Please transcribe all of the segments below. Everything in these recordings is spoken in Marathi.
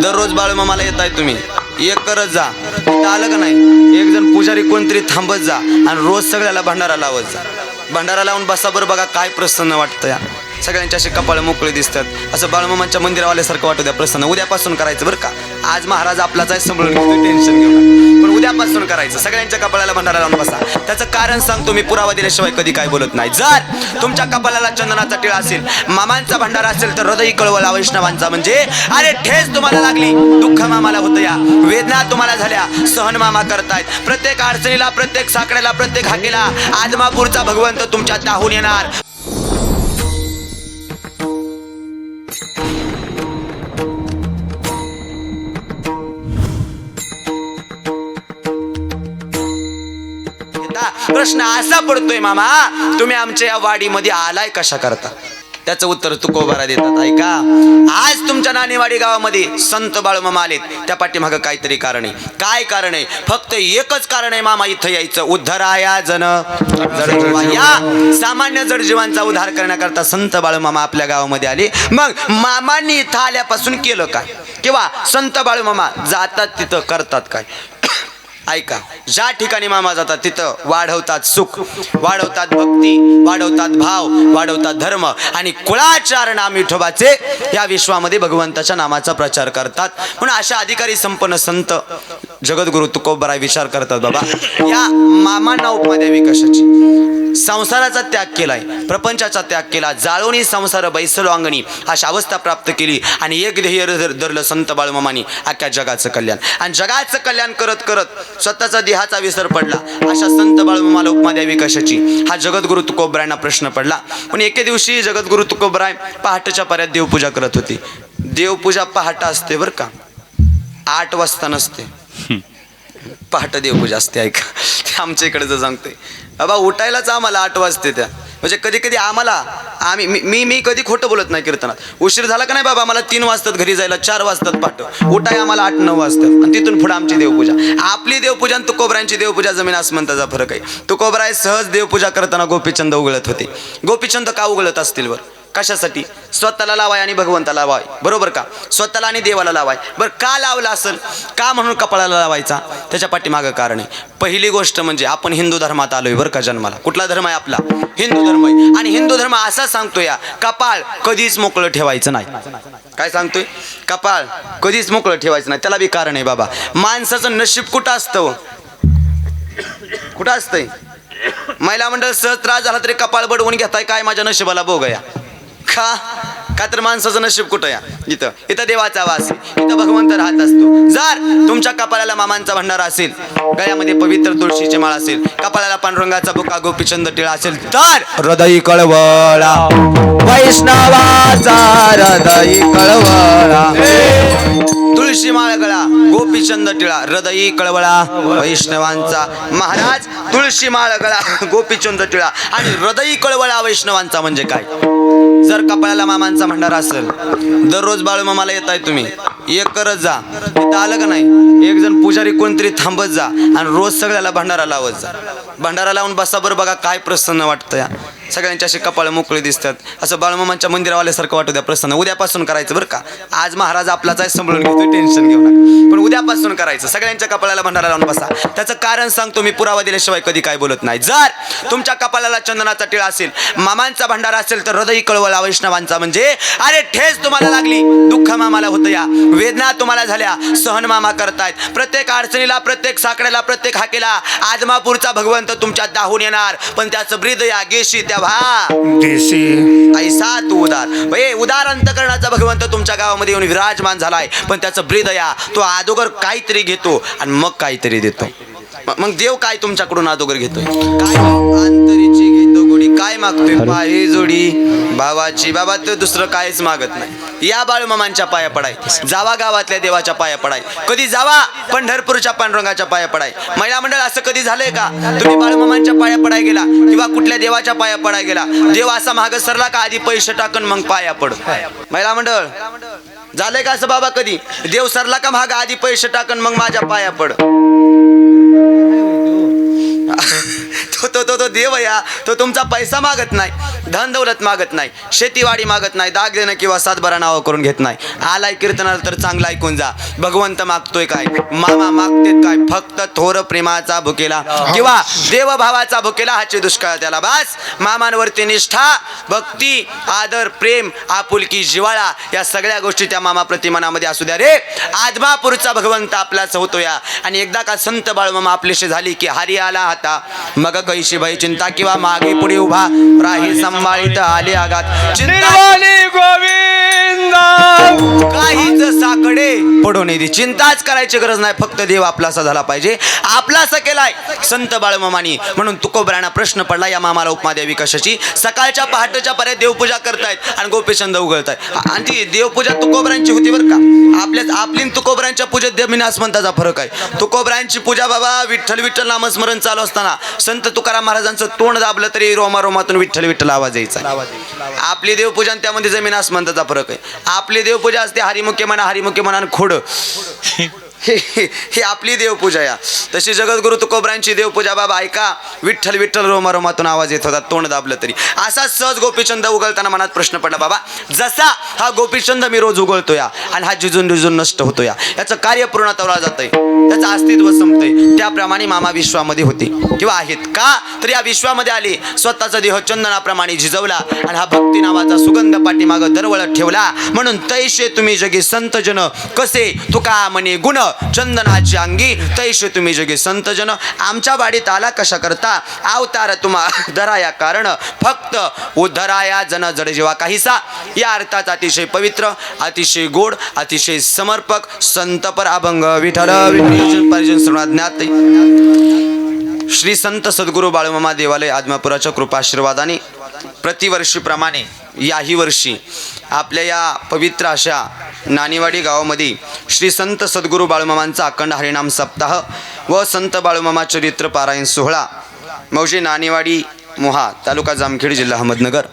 दररोज बाळूमामाला येत आहे तुम्ही. एक करत जा. आलं का नाही? एक जण पुजारी कोणतरी थांबत जा आणि रोज सगळ्याला भंडारा लावत जा. भंडारा लावून बसाबर बघा काय प्रसन्न वाटतं या. सगळ्यांच्या असे कपाळ मोकळे दिसतात. असं बाळमामांच्या मंदिरावाल्यासारखं वाटू द्या प्रसन्न. उद्यापासून करायचं बरं का? आज महाराज आपलाच आहे सांभाळून घेतो टेन्शन घेऊ पण उद्यापासून करायचं. सगळ्यांच्या कपाळाला भंडारा लावून बसा. त्याचं कारण सांगतो मी पुरावा दिल्याशिवाय कधी काय बोलत नाही. जर तुमच्या कपाळाला चंदनाचा टिळा असेल मामांचा भंडारा असेल तर हृदय कळवला वैष्णवांचा म्हणजे अरे ठेस तुम्हाला लागली. दुःख मामाला होतं या. वेदना तुम्हाला झाल्या. सहन मामा करतायत. प्रत्येक अडचणीला प्रत्येक साकड्याला प्रत्येक हाकेला आदमापूरचा भगवंत तुमच्या दाहून येणार. प्रश्न असा पडतोय मामा तुम्ही आमच्या या वाडीमध्ये आलाय कशा करता? त्याचं उत्तर तुकोबारा देतात ऐका. आज तुमच्या नाणेवाडी गावामध्ये संत बाळूमामा आलेत. त्या पाठीमागं काहीतरी कारण आहे. काय कारण आहे? फक्त एकच कारण आहे मामा इथं यायचं. उद्धराया जन. जडजीवा. या सामान्य जडजीवांचा उद्धार करण्याकरता संत बाळमामा आपल्या गावामध्ये आले. मग मामांनी इथं आल्यापासून केलं काय? किंवा संत बाळमामा जातात तिथं करतात काय? ऐका ज्या ठिकाणी मामा जातात तिथं वाढवतात सुख वाढवतात भक्ती वाढवतात भाव वाढवतात धर्म आणि कुळाचार नाम विठोबाचे या विश्वामध्ये भगवंताच्या नामाचा प्रचार करतात. म्हणून अशा अधिकारी संपन्न संत जगद्गुरु तुकोबराय विचार करतात बाबा या मामांना उपमा द्यावी कशाची? संसाराचा त्याग केलाय प्रपंचाचा त्याग केला जाळवणी संसार बैसलो अंगणी अशा अवस्था प्राप्त केली. आणि एक ध्येय धर- धरलं संत बाळमामानी अख्ख्या जगाचं कल्याण. आणि जगाचं कल्याण करत करत स्वतःचा देहाचा विसर पडला. अशा संत बाळूमामाला उपमा द्यावी कशाची? हा जगद्गुरु तुकोबरायांना प्रश्न पडला. पण एके दिवशी जगद्गुरु तुकोबराय पहाटेच्या पर्यात देवपूजा करत होती. देवपूजा पहाटा असते बरं का? आठ वाजता नसते. पहाटं देवपूजा असते ऐका. ते आमच्या इकडचं सांगतोय. बाबा उठायलाच आम्हाला आठ वाजते त्या. म्हणजे कधी कधी आम्हाला आम्ही मी मी मी कधी खोटं बोलत नाही कीर्तनात. उशीर झाला का नाही बाबा आम्हाला तीन वाजतात घरी जायला चार वाजतात पाठ उठाय आम्हाला आठ नऊ वाजतात. आणि तिथून पुढे आमची देवपूजा. आपली देवपूजा आणि तुकोबरांची देवपूजा जमीन आसमंताचा फरक आहे. तुकोबराय सहज देवपूजा करताना गोपीचंद उघडत होते. गोपीचंद का उघडत असतील बरं? कशासाठी? स्वतःला लावाय आणि भगवंताला लावाय. बरोबर का? स्वतःला आणि देवाला लावाय. बरं का लावला असेल? का म्हणून कपाळाला लावायचा? त्याच्या पाठीमागं कारण आहे. पहिली गोष्ट म्हणजे आपण हिंदू धर्मात आलोय बरं का जन्माला. कुठला धर्म आहे आपला? हिंदू धर्म आहे. आणि हिंदू धर्म असा सांगतोय या कपाळ कधीच मोकळं ठेवायचं नाही. काय सांगतोय? कपाळ कधीच मोकळं ठेवायचं नाही. त्याला बी कारण आहे बाबा. माणसाचं नशीब कुठं असतं? कुठं असतंय? महिला मंडळ सहज त्रास झाला तरी कपाळ बडवून घेताय काय माझ्या नशिबाला बोगया? का का तर माणसाचं नशीब कुठं या? इथं. इथं देवाचा वास. इथं भगवंत राहत असतो. जर तुमच्या कपाळाला मामांचा भंडारा असेल गळ्यामध्ये पवित्र तुळशीची माळ असेल कपाळाला पांडुरंगाचा बुका गोपीचंद टिळा असेल तर हृदय कळवळा. वैष्णवाचा हृदय कळवळा. तुळशी माळ गळा गोपीचंद टिळा हृदयी कळवळा वैष्णवांचा. महाराज तुळशी माळ गळा गोपीचंद टिळा आणि हृदयी कळवळा वैष्णवांचा म्हणजे काय? जर कपाळाला मामांचा भंडारा असेल दररोज बाळूमामाला येत आहे तुम्ही. एक करत जा. तिथं आलं का नाही? एक जण पुजारी कोणतरी थांबत जा आणि रोज सगळ्याला भंडारा लावत जा. भंडारा लावून बसा बरं बघा काय प्रसन्न वाटतं या सगळ्यांच्या असे कपाळ मोकळे दिसतात. असं बाळमामांच्या मंदिरावाल्यासारखं वाटू द्या प्रसन्न. उद्यापासून करायचं बरं का? आज महाराज आपलाच आहे सांभाळून घेतो टेन्शन घेऊ नका. पण उद्यापासून करायचं. सगळ्यांच्या कपाळाला भंडारा लावून बसा. त्याचं कारण सांगतो मी पुरावा दिल्याशिवाय कधी काय बोलत नाही. जर तुमच्या कपाळाला चंदनाचा टिळा असेल मामांचा भंडारा असेल तर हृदय कळवला वैष्णवांचा म्हणजे अरे ठेस तुम्हाला लागली. दुःख मामाला होतं या. वेदना तुम्हाला झाल्या. सहन मामा करतायत. प्रत्येक अडचणीला प्रत्येक साकड्याला प्रत्येक हाकेला आजमापूरचा भगवंत तुमच्या दाहून येणार. पण त्याचं ब्रीद या गेशी त्या भा देशी ऐसा तू उदार. ए उदार अंतकरणाचा भगवंत तुमच्या गावामध्ये येऊन विराजमान झालाय. पण त्याचं ब्रीदया तो अदोगर काहीतरी घेतो आणि मग काहीतरी देतो. मग देव काय तुमच्याकडून अदोगर घेतोय? काय? अंतरीची घेतो गोडी काय मागतोय? पाही जोडी भावाची. बाबा तर दुसरं काहीच मागत नाही. या बाळूमामांच्या पाया पडाय. जावा गावातल्या देवाच्या पाया पडाय. कधी जावा? पंढरपूरच्या पांडुरंगाच्या पाया पडाय. महिला मंडळ असं कधी झालंय का? तुम्ही बाळूमामांच्या पाया पडाय गेला किंवा कुठल्या देवाच्या पाया पडाय गेला? देव असा माग सरला का आधी पैसे टाकून मग पाया पड? महिला मंडळ झालंय का असं बाबा कधी? देव सरला का माग आधी पैसे टाकून मग माझ्या पाया पड? तो तो तो देव या. तो तुमचा पैसा मागत नाही धन दौलत मागत नाही शेतीवाडी मागत नाही दाग देणं किंवा सातबारा नावं करून घेत नाही. आलाय कीर्तनाला तर चांगला ऐकून जा. भगवंत मागतोय काय? मामा मागतेत काय? फक्त थोर प्रेमाचा भुकेला. किंवा देवभावाचा भुकेला हाचे दुष्काळ त्याला. बास मामांवरती निष्ठा भक्ती आदर प्रेम आपुलकी जिवाळा या सगळ्या गोष्टी त्या मामा प्रतिमानामध्ये असू द्या रे. आदमापूरचा भगवंत आपलाच होतो या. आणि एकदा का संत बाळमामा आपलीशी झाली की हरी आला हाता मग कैशी भय चिंता किंवा मागे पुढे उभा. राही सांभाळीत आले आगात चिंता गोविंद काहीच साकडे पडू नये चिंताच करायची गरज नाही. फक्त देव आपलासा झाला पाहिजे. आपलासा केलाय. संत बाळमामानी. म्हणून तुकोबरांना प्रश्न पडला या मामाला उपमा द्यावी कशाची? सकाळच्या पहाटेच्या पर्यंत देवपूजा करतायत आणि गोपीचंद उघडतायत आणि ती देवपूजा तुकोबरांची होती बरं का? आपल्या आपली तुकोबरांच्या पूजेत जमीन फरक आहे. तुकोबरांची पूजा बाबा विठ्ठल विठ्ठल नामस्मरण चालू असताना संत तुकाराम महाराजांचं तोंड दाबलं तरी रोमा रोमातून विठ्ठल विठ्ठल आवाज यायचा. आपली देवपूजा त्यामध्ये जमीन आसमंताचा फरक आहे. आपली देवपूजा असते हरिमुखे म्हणा हरिमुखे म्हणा आणि खोड. हे ही आपली देवपूजा या. तशी जगद्गुरु तुकोबरांची देवपूजा बाबा ऐका. विठ्ठल विठ्ठल रोमा रोमातून आवाज येत होता. तोंड दाबलं तरी. असा सहज गोपीचंद उगलताना मनात प्रश्न पडला बाबा जसा हा गोपीचंद मी रोज उगळतो या आणि हा जिजून जिजून नष्ट होतो या. याचं कार्य पूर्णत्वाला जातंय. त्याचं अस्तित्व संपतंय. त्याप्रमाणे मामा विश्वामध्ये होते. किंवा आहेत का? तर या विश्वामध्ये आले. स्वतःचा देह चंदनाप्रमाणे झिजवला आणि हा भक्ती नावाचा सुगंध पाठीमागं दरवळत ठेवला. म्हणून तैशे तुम्ही जगी संत जन कसे? तुका म्हणे गुण. चंदनाची अंगी तैशे तुम्ही जगे संतजन आमच्या वाडीत आला कशा करता? अवतार तुम्हा धराया कारण. फक्त उद्धराया जन जड जेव्हा काहीसा. या अर्थात अतिशय पवित्र अतिशय गोड अतिशय समर्पक संतपर अभंग विठल ज्ञात. श्री संत सद्गुरू बाळूमामा देवालय आदमापुराच्या कृपाशीर्वादाने प्रतिवर्षीप्रमाणे याही वर्षी आपल्या या पवित्र अशा नाणेवाडी गावामध्ये श्री संत सद्गुरू बाळमामांचा अखंड हरिनाम सप्ताह व संत बाळूमामा चरित्र पारायण सोहळा. मौजे नाणेवाडी मोहा तालुका जामखेड जिल्हा अहमदनगर.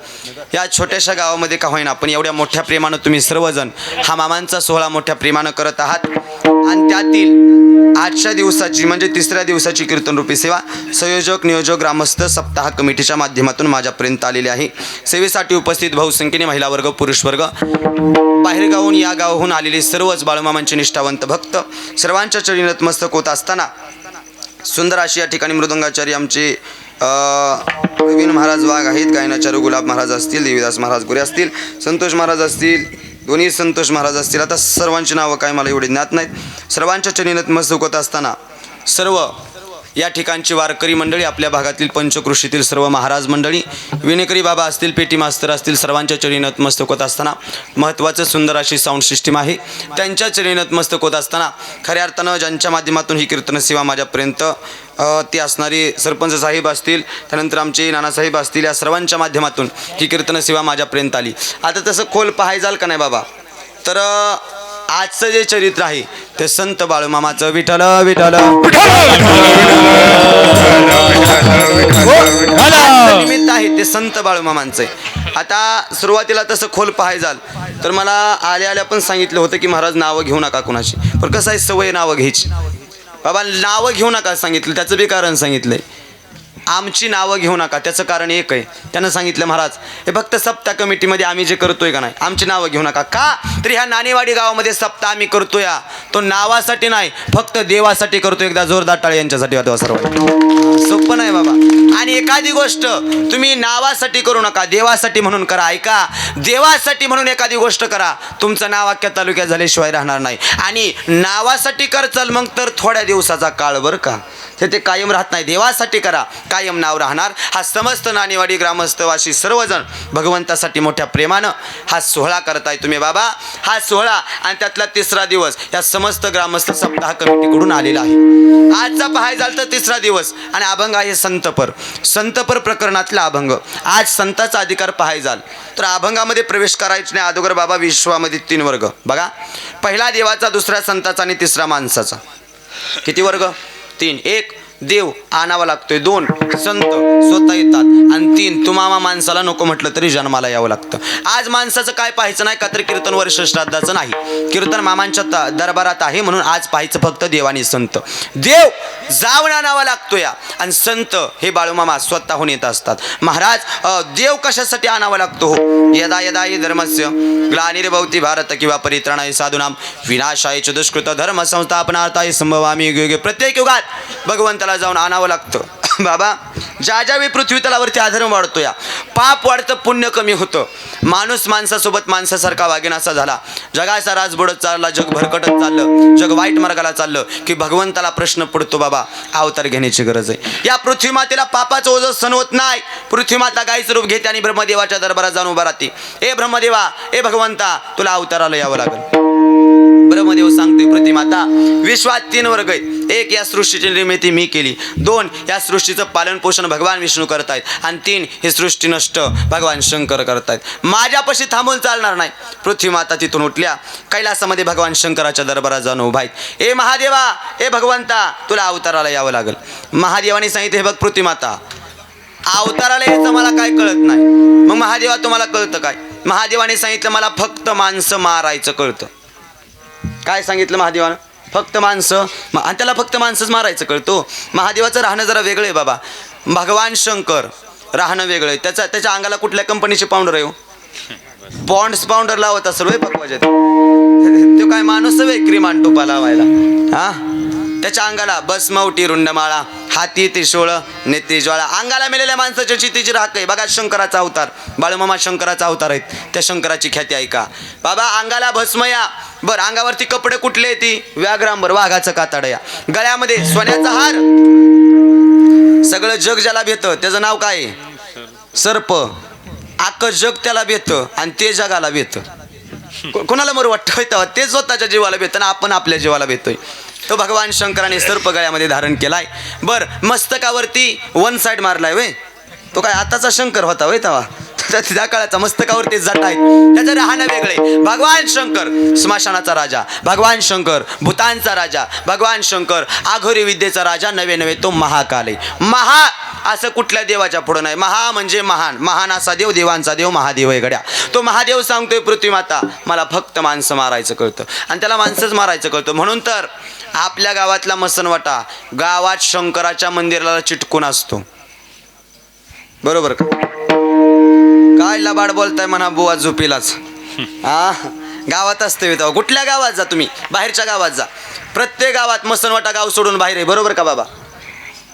या छोट्याशा गावामध्ये का होईना पण एवढ्या मोठ्या प्रेमानं तुम्ही सर्वजण हा मामांचा सोहळा मोठ्या प्रेमानं करत आहात. आणि त्यातील आजच्या दिवसाची म्हणजे तिसऱ्या दिवसाची कीर्तनरूपी सेवा संयोजक नियोजक ग्रामस्थ सप्ताह कमिटीच्या माध्यमातून माझ्यापर्यंत आलेली आहे. सेवेसाठी उपस्थित बहुसंख्येने महिला वर्ग पुरुष वर्ग बाहेरगावहून या गावाहून आलेले सर्वच बाळूमामांचे निष्ठावंत भक्त सर्वांच्या चरणी नतमस्तक होत असताना सुंदर अशी या ठिकाणी मृदंगाचार्य आमचे प्रवीण महाराज वाघ आहेत. गायनाचार्य गुलाब महाराज असतील देवीदास महाराज गुरे असतील संतोष महाराज असतील दोन्ही संतोष महाराज असतील. आता सर्वांची नावं काय मला एवढी ज्ञात नाहीत. सर्वांच्या चरणी नतमस्तक होत असताना सर्व या ठिकाणची वारकरी मंडळी आपल्या भागातील पंचकृषीतील सर्व महाराज मंडळी विनेकरी बाबा असतील पेटी मास्तर असतील सर्वांच्या चरणी नतमस्तक होत असताना महत्त्वाचं सुंदर अशी साऊंड सिस्टीम आहे. त्यांच्या चरणी नतमस्तक होत असताना खऱ्या अर्थानं ज्यांच्या माध्यमातून ही कीर्तन सेवा माझ्यापर्यंत ती असणारी सरपंच साहेब असतील त्यानंतर आमचे नानासाहेब असतील या सर्वांच्या माध्यमातून ही कीर्तन सेवा माझ्यापर्यंत आली. आता तसं खोल पाहायचाल का नाही बाबा? तर आजचं जे चरित्र आहे ते संत बाळूमामाचं विठ्ठल आजचं निमित्त आहे ते संत बाळूमामांचं आता सुरुवातीला तसं खोल पाहाय जाल तर मला आल्या आल्या पण सांगितलं होतं की महाराज नावं घेऊ नका कुणाची पण कसं आहे सवय नावं घ्यायची. बाबा नावं घेऊ नका सांगितलं त्याचं बी कारण सांगितलंय. आमची नावं घेऊ नका. त्याचं कारण एक आहे. त्यानं सांगितलं महाराज हे फक्त सप्ताह कमिटीमध्ये आम्ही जे करतोय का नाही आमची नावं घेऊ नका. का? तरी ह्या नाणेवाडी गावामध्ये सप्ताह आम्ही करतोय तो नावासाठी नाही फक्त देवासाठी करतो एकदा जोरदार टाळे यांच्यासाठी होतो सर्व सोपं नाही बाबा. आणि एखादी गोष्ट तुम्ही नावासाठी करू नका देवासाठी म्हणून करा. ऐका देवासाठी म्हणून एखादी गोष्ट करा. तुमचं नाव अख्ख्या तालुक्यात झाल्याशिवाय राहणार नाही. आणि नावासाठी कर चल मग तर थोड्या दिवसाचा काळ बरं का. ते ते कायम राहत नाही. देवासाठी करा. कायम नाव राहणार. हा समस्त नाणेवाडी ग्रामस्थवासी सर्वजण भगवंतासाठी मोठ्या प्रेमानं हा सोहळा करताय तुम्ही बाबा. हा सोहळा आणि त्यातला तिसरा दिवस या समस्त ग्रामस्थ सप्ताह कमिटीकडून आलेला आहे. आजचा पाहाय झाला तर तिसरा दिवस आणि अभंग आहे संतपर. संतपर प्रकरणातला अभंग. आज संताचा अधिकार पाहाय जाल तर अभंगामध्ये प्रवेश करायचे नाही. अगोदर बाबा विश्वामध्ये तीन वर्ग. बघा. पहिला देवाचा दुसरा संताचा आणि तिसरा माणसाचा. किती वर्ग? तीन. एक देव आणावा लागतोय. दोन संत स्वतः येतात. आणि तीन तुम्हाला माणसाला नको म्हटलं तरी जन्माला यावं लागतं. आज माणसाचं काय पाहायचं नाही का तर कीर्तन वर्ष श्राद्धाचं नाही. कीर्तन मामांच्या दरबारात आहे म्हणून आज पाहायचं फक्त देव संत. देव जाऊन आणावा लागतो या. आणि संत हे बाळूमामा स्वतःहून येत असतात. महाराज देव कशासाठी आणावा लागतो हो? यदा यदा ही धर्मस्य ग्लानिर्भवती भारत किंवा परित्राणाय साधूनाम विनाशाय च दुष्कृत धर्म संस्थापनार्थाय संभवामी युगे. प्रत्येक युगात भगवंताला जाऊन आणावं लागतं. बाबा ज्या ज्यावेळी पृथ्वी तलावरती आधर्म वाढतो या पाप वाढतं पुण्य कमी होतं. माणूस माणसासोबत माणसासारखा वागेनासा झाला. जगाचा राज बुडत चालला जग भरकटत चाललं जग वाईट मार्गाला चाललं की भगवंताला प्रश्न पडतो बाबा अवतार घेण्याची गरज आहे. या पृथ्वी मातेला पापाचं ओझं सण होत नाही. पृथ्वी माता रूप घेते आणि ब्रह्मदेवाच्या दरबारात जाऊन उभा राहते. ए ब्रह्मदेवा ए भगवंता तुला अवताराला यावं लागेल. ब्रह्मदेव सांगतोय प्रतिमाता विश्वात तीन वर्ग आहेत. एक या सृष्टीची निर्मिती मी केली. दोन या सृष्टीचं पालन पोषण भगवान विष्णू करतायत. आणि तीन ही सृष्टी नष्ट भगवान शंकर करतायत. माझ्यापाशी थांबून चालणार नाही. पृथ्वीमाता तिथून उठल्या. कैलासामध्ये भगवान शंकराच्या दरबारात जाऊन उभा आहेत. ए महादेवा ए भगवंता तुला अवताराला यावं लागेल. महादेवाने सांगितलं हे बघ पृथ्वीमाता अवताराला यायचं मला काय कळत नाही. मग महादेवा तुम्हाला कळतं काय? महादेवाने सांगितलं मला फक्त माणसं मारायचं कळतं. काय सांगितलं महादेवानं? फक्त माणसं. मा आणि त्याला फक्त माणसंच मारायचं कळतो? महादेवाचं राहणं जरा वेगळं आहे बाबा. भगवान शंकर राहणं वेगळं आहे. त्याचा त्याच्या अंगाला कुठल्या कंपनीचे पावडर आहे हो? पावडर लावत असेल वय पकवाच्यात तो. काय माणूस आहे क्रीम लावायला. हा? त्याच्या अंगाला बसमावटी रुंडमाळा हाती त्रिशूळ नेती ज्वाळा. अंगाला मेलेल्या माणसाच्या चितीची राख आहे बघा शंकराचा अवतार. बाळमामा शंकराचा अवतार आहेत. त्या शंकराची ख्याती ऐका. बाबा अंगाला भस्मया बर अंगावरती कपडे कुठले ती? व्याघ्रांबर वाघाचं कातडया गळ्यामध्ये सोन्याचा हार. सगळं जग ज्याला भेटतं त्याचं नाव काय? आहे? सर्प. आक जग त्याला भेटतं आणि ते जगाला भेटतं. कोणाला मर वाटतं? ते स्वतःच्या जीवाला भेटतं आणि आपण आपल्या जीवाला भेटतोय. तो भगवान शंकराने सर्प गळ्यामध्ये धारण केलाय. बर मस्तकावरती वन साइड मारलाय वे तो काय आताचा शंकर होता वय तेव्हा? त्या- त्या काळाचा मस्तकावरती जात आहेत. त्याचं राहणं वेगळे. भगवान शंकर स्मशानाचा राजा. भगवान शंकर भूतांचा राजा. भगवान शंकर आघोरी विद्येचा राजा नवे नवे तो महाकाल. आहे महा असं कुठल्या देवाच्या पुढं नाही. महा म्हणजे महान. महान असा देव देवांचा देव महादेव आहे गड्या. तो महादेव सांगतोय पृथ्वीमाता मला फक्त माणसं मारायचं कळतं. आणि त्याला माणसंच मारायचं कळतं. म्हणून तर आपल्या गावातला मसनवाटा गावात शंकराच्या मंदिराला चिटकून असतो. बरोबर का? काय लबाड बोलताय म्हणा बुवा झोपीलाच? हा गावात असते तेव्हा. कुठल्या गावात जा तुम्ही? बाहेरच्या गावात जा. प्रत्येक गावात मसनवाटा गाव सोडून बाहेर आहे. बरोबर का बाबा?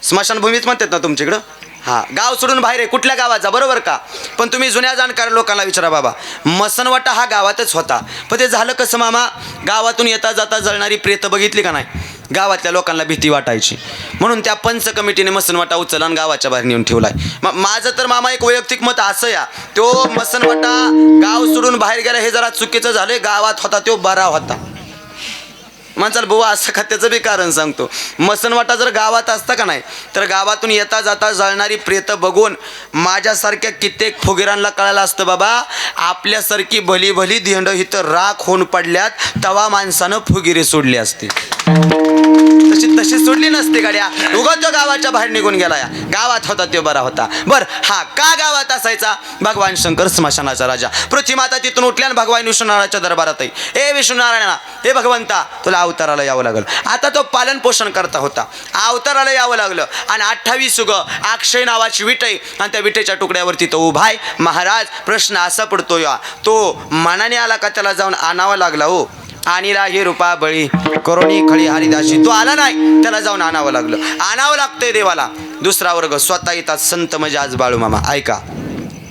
स्मशानभूमीच म्हणतात ना तुमच्याकडं? हा. गाव सोडून बाहेर आहे. कुठल्या गावात जा? बरोबर का? पण तुम्ही जुन्या जाणकार लोकांना विचारा बाबा. मसनवाटा हा गावातच होता. पण ते झालं कसं मामा? गावातून येता जाता जळणारी प्रेत बघितली का नाही? गावातल्या लोकांना भीती वाटायची. म्हणून त्या पंच कमिटीने मसनवाटा उचलला आणि गावाच्या बाहेर नेऊन ठेवलाय. मग माझं तर मामा एक वैयक्तिक मत असं या. तो मसनवाटा गाव सोडून बाहेर गेला हे जरा चुकीचं झालं गावात होता तो बरा होता. म्हणचाल बुवा असं खात्याचं बी कारण सांगतो? मसनवाटा जर गावात असता का नाही तर गावातून येता जाता जळणारी प्रेत बघून माझ्यासारख्या कित्येक फुगिरांना कळालं असतं बाबा. आपल्यासारखी भली भली धिंड इथं राख होऊन पडल्यात तवा माणसानं फुगिरी सोडली असती. तशी तशी सोडली नसते गाड्या. उगा तो गावाच्या बाहेर निघून गेला या. गावात होता तो बरा होता. बर हा का गावात असायचा? भगवान शंकर स्मशानाचा राजा. पृथ्वीमाता तिथून उठल्या भगवान विष्णुनारायणाच्या दरबारात आहे. ए विष्णुनारायणा हे भगवंता तुला अवताराला यावं लागलं. आता तो पालन पोषण करता होता. अवताराला यावं लागलं. आणि अठ्ठावीस युग अक्षय नावाची विटई आणि त्या विटेच्या तुकड्यावरती तो उभाय महाराज प्रश्न असा पडतो या. तो मनाने आला का त्याला जाऊन आणावा लागला हो? आणीला हे रुपा बळी करोणी खळी हरिदाशी तो आला नाही त्याला जाऊन आणावं लागलं. आणावं लागतंय देवाला. दुसरा वर्ग स्वतः येतात संत म्हणजे आज बाळू मामा ऐका.